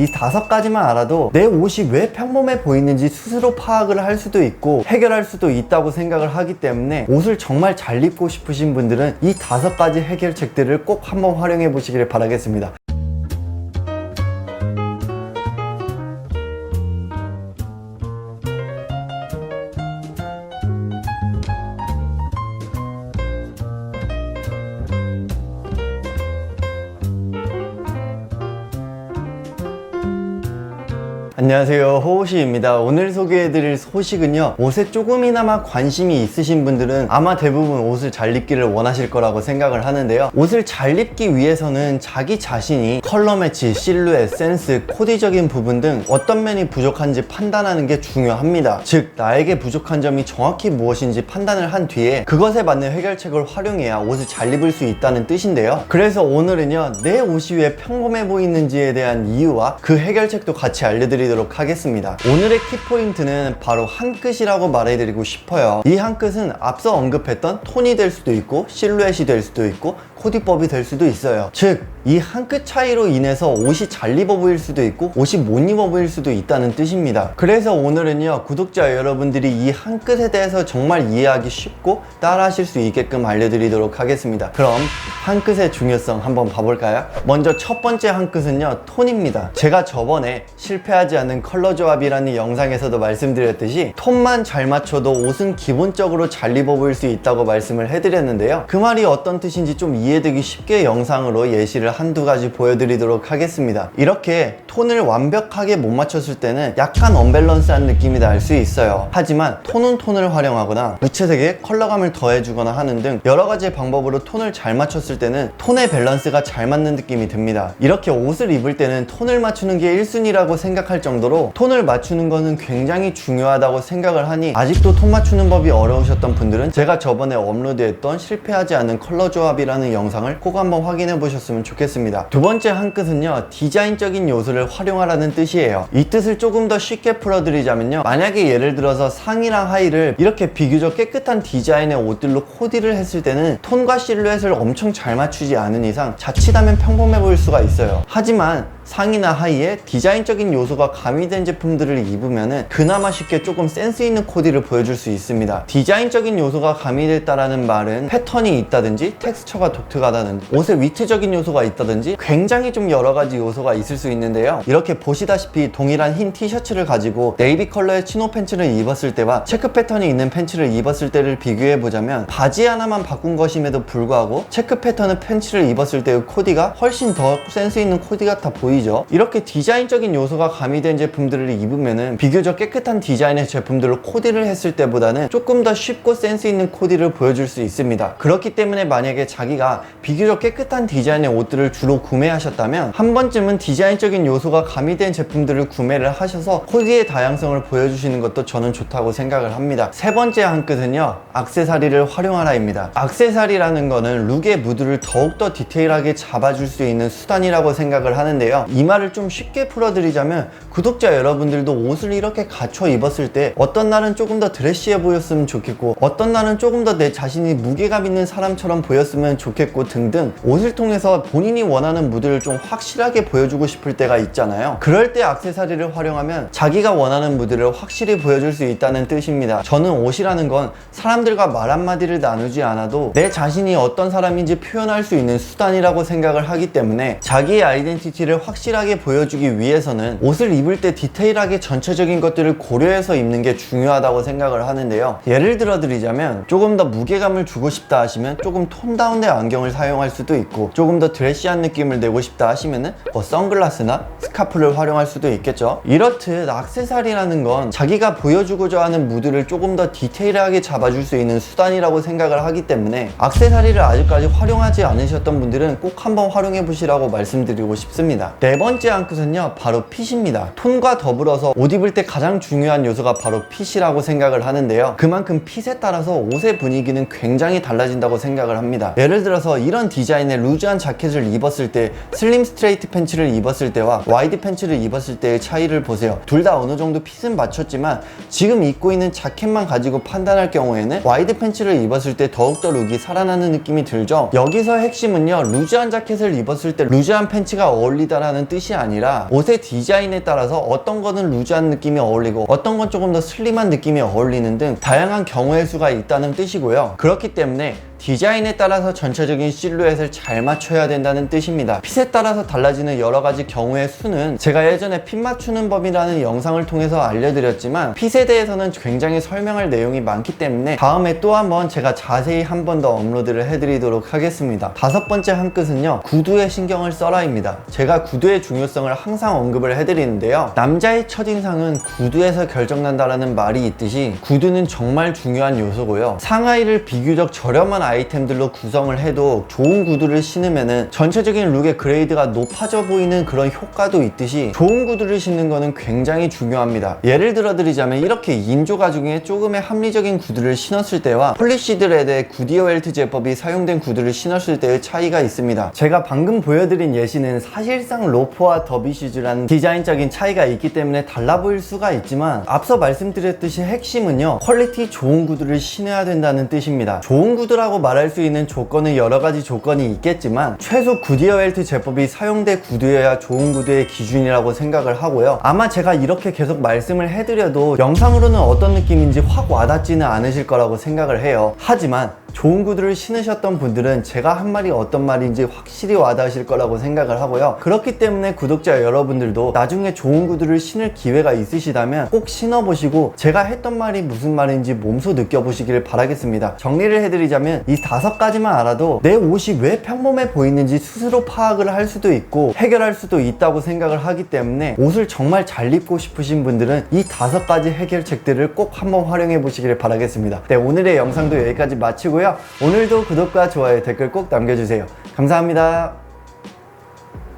이 다섯 가지만 알아도 내 옷이 왜 평범해 보이는지 스스로 파악을 할 수도 있고 해결할 수도 있다고 생각을 하기 때문에 옷을 정말 잘 입고 싶으신 분들은 이 다섯 가지 해결책들을 꼭 한번 활용해 보시기를 바라겠습니다. 안녕하세요. 호호시입니다. 오늘 소개해드릴 소식은요. 옷에 조금이나마 관심이 있으신 분들은 아마 대부분 옷을 잘 입기를 원하실 거라고 생각을 하는데요. 옷을 잘 입기 위해서는 자기 자신이 컬러 매치, 실루엣, 센스, 코디적인 부분 등 어떤 면이 부족한지 판단하는 게 중요합니다. 즉 나에게 부족한 점이 정확히 무엇인지 판단을 한 뒤에 그것에 맞는 해결책을 활용해야 옷을 잘 입을 수 있다는 뜻인데요. 그래서 오늘은요. 내 옷이 왜 평범해 보이는지에 대한 이유와 그 해결책도 같이 알려드리도록 하겠습니다. 오늘의 키포인트는 바로 한 끝이라고 말해드리고 싶어요. 이 한 끝은 앞서 언급했던 톤이 될 수도 있고 실루엣이 될 수도 있고 코디법이 될 수도 있어요. 즉, 이 한 끗 차이로 인해서 옷이 잘 입어 보일 수도 있고 옷이 못 입어 보일 수도 있다는 뜻입니다. 그래서 오늘은요, 구독자 여러분들이 이 한 끗에 대해서 정말 이해하기 쉽고 따라 하실 수 있게끔 알려드리도록 하겠습니다. 그럼 한 끗의 중요성 한번 봐볼까요? 먼저 첫 번째 한 끗은요, 톤입니다. 제가 저번에 실패하지 않는 컬러 조합이라는 영상에서도 말씀드렸듯이 톤만 잘 맞춰도 옷은 기본적으로 잘 입어 보일 수 있다고 말씀을 해드렸는데요. 그 말이 어떤 뜻인지 좀 이해 되기 쉽게 영상으로 예시를 한두 가지 보여드리도록 하겠습니다. 이렇게 톤을 완벽하게 못 맞췄을 때는 약간 언밸런스한 느낌이 날 수 있어요. 하지만 톤은 톤을 활용하거나 무채색에 컬러감을 더해주거나 하는 등 여러 가지 방법으로 톤을 잘 맞췄을 때는 톤의 밸런스가 잘 맞는 느낌이 듭니다. 이렇게 옷을 입을 때는 톤을 맞추는 게 1순위라고 생각할 정도로 톤을 맞추는 거는 굉장히 중요하다고 생각을 하니 아직도 톤 맞추는 법이 어려우셨던 분들은 제가 저번에 업로드했던 실패하지 않는 컬러 조합이라는 영상을 꼭 한번 확인해 보셨으면 좋겠습니다. 두 번째 한 끝은요, 디자인적인 요소를 활용하라는 뜻이에요. 이 뜻을 조금 더 쉽게 풀어드리자면요, 만약에 예를 들어서 상의랑 하의를 이렇게 비교적 깨끗한 디자인의 옷들로 코디를 했을 때는 톤과 실루엣을 엄청 잘 맞추지 않은 이상 자칫하면 평범해 보일 수가 있어요. 하지만 상의나 하의에 디자인적인 요소가 가미된 제품들을 입으면은 그나마 쉽게 조금 센스 있는 코디를 보여줄 수 있습니다. 디자인적인 요소가 가미됐다라는 말은 패턴이 있다든지 텍스처가 독특하다든지 옷에 위트적인 요소가 있다든지 굉장히 좀 여러 가지 요소가 있을 수 있는데요. 이렇게 보시다시피 동일한 흰 티셔츠를 가지고 네이비 컬러의 치노 팬츠를 입었을 때와 체크 패턴이 있는 팬츠를 입었을 때를 비교해 보자면 바지 하나만 바꾼 것임에도 불구하고 체크 패턴의 팬츠를 입었을 때의 코디가 훨씬 더 센스 있는 코디 같아 보이 죠. 이렇게 디자인적인 요소가 가미된 제품들을 입으면은 비교적 깨끗한 디자인의 제품들로 코디를 했을 때보다는 조금 더 쉽고 센스 있는 코디를 보여줄 수 있습니다. 그렇기 때문에 만약에 자기가 비교적 깨끗한 디자인의 옷들을 주로 구매하셨다면 한 번쯤은 디자인적인 요소가 가미된 제품들을 구매를 하셔서 코디의 다양성을 보여주시는 것도 저는 좋다고 생각을 합니다. 세 번째 한 끝은요, 악세사리를 활용하라 입니다. 악세사리라는 거는 룩의 무드를 더욱더 디테일하게 잡아줄 수 있는 수단이라고 생각을 하는데요. 이 말을 좀 쉽게 풀어드리자면 구독자 여러분들도 옷을 이렇게 갖춰 입었을 때 어떤 날은 조금 더 드레시해 보였으면 좋겠고 어떤 날은 조금 더 내 자신이 무게감 있는 사람처럼 보였으면 좋겠고 등등 옷을 통해서 본인이 원하는 무드를 좀 확실하게 보여주고 싶을 때가 있잖아요. 그럴 때 악세사리를 활용하면 자기가 원하는 무드를 확실히 보여줄 수 있다는 뜻입니다. 저는 옷이라는 건 사람들과 말 한마디를 나누지 않아도 내 자신이 어떤 사람인지 표현할 수 있는 수단이라고 생각을 하기 때문에 자기의 아이덴티티를 확 실하게 보여주기 위해서는 옷을 입을 때 디테일하게 전체적인 것들을 고려해서 입는 게 중요하다고 생각을 하는데요. 예를 들어 드리자면 조금 더 무게감을 주고 싶다 하시면 조금 톤 다운된 안경을 사용할 수도 있고 조금 더 드레시한 느낌을 내고 싶다 하시면은 뭐 선글라스나 스카프를 활용할 수도 있겠죠. 이렇듯 악세사리라는 건 자기가 보여주고자 하는 무드를 조금 더 디테일하게 잡아줄 수 있는 수단이라고 생각을 하기 때문에 악세사리를 아직까지 활용하지 않으셨던 분들은 꼭 한번 활용해 보시라고 말씀드리고 싶습니다. 네 번째 한 끝은요, 바로 핏입니다. 톤과 더불어서 옷 입을 때 가장 중요한 요소가 바로 핏이라고 생각을 하는데요. 그만큼 핏에 따라서 옷의 분위기는 굉장히 달라진다고 생각을 합니다. 예를 들어서 이런 디자인의 루즈한 자켓을 입었을 때 슬림 스트레이트 팬츠를 입었을 때와 와이드 팬츠를 입었을 때의 차이를 보세요. 둘 다 어느 정도 핏은 맞췄지만 지금 입고 있는 자켓만 가지고 판단할 경우에는 와이드 팬츠를 입었을 때 더욱더 룩이 살아나는 느낌이 들죠. 여기서 핵심은요, 루즈한 자켓을 입었을 때 루즈한 팬츠가 어울리다라 는 된다는 뜻이 아니라 옷의 디자인에 따라서 어떤 거는 루즈한 느낌이 어울리고 어떤 건 조금 더 슬림한 느낌이 어울리는 등 다양한 경우의 수가 있다는 뜻이고요. 그렇기 때문에 디자인에 따라서 전체적인 실루엣을 잘 맞춰야 된다는 뜻입니다. 핏에 따라서 달라지는 여러 가지 경우의 수는 제가 예전에 핏 맞추는 법이라는 영상을 통해서 알려드렸지만 핏에 대해서는 굉장히 설명할 내용이 많기 때문에 다음에 또 한번 제가 자세히 한 번 더 업로드를 해드리도록 하겠습니다. 다섯 번째 한 끝은요, 구두에 신경을 써라입니다. 제가 구두의 중요성을 항상 언급을 해드리는데요. 남자의 첫인상은 구두에서 결정난다라는 말이 있듯이 구두는 정말 중요한 요소고요. 상하이를 비교적 저렴한 아이템들로 구성을 해도 좋은 구두를 신으면은 전체적인 룩의 그레이드가 높아져 보이는 그런 효과도 있듯이 좋은 구두를 신는 거는 굉장히 중요합니다. 예를 들어 드리자면 이렇게 인조 가죽의 조금의 합리적인 구두를 신었을 때와 폴리시드레드의 구디어 웰트 제법이 사용된 구두를 신었을 때의 차이가 있습니다. 제가 방금 보여드린 예시는 사실상 로퍼와 더비시즈라는 디자인적인 차이가 있기 때문에 달라 보일 수가 있지만 앞서 말씀드렸듯이 핵심은요 퀄리티 좋은 구두를 신어야 된다는 뜻입니다. 좋은 구두라고 말할 수 있는 조건은 여러 가지 조건이 있겠지만 최소 구디어 웰트 제법이 사용된 구두여야 좋은 구두의 기준이라고 생각을 하고요. 아마 제가 이렇게 계속 말씀을 해드려도 영상으로는 어떤 느낌인지 확 와닿지는 않으실 거라고 생각을 해요. 하지만 좋은 구두를 신으셨던 분들은 제가 한 말이 어떤 말인지 확실히 와닿으실 거라고 생각을 하고요. 그렇기 때문에 구독자 여러분들도 나중에 좋은 구두를 신을 기회가 있으시다면 꼭 신어보시고 제가 했던 말이 무슨 말인지 몸소 느껴보시기를 바라겠습니다. 정리를 해드리자면 이 다섯 가지만 알아도 내 옷이 왜 평범해 보이는지 스스로 파악을 할 수도 있고 해결할 수도 있다고 생각을 하기 때문에 옷을 정말 잘 입고 싶으신 분들은 이 다섯 가지 해결책들을 꼭 한번 활용해 보시기를 바라겠습니다. 네, 오늘의 영상도 여기까지 마치 고요. 오늘도 구독과 좋아요, 댓글 꼭 남겨주세요. 감사합니다.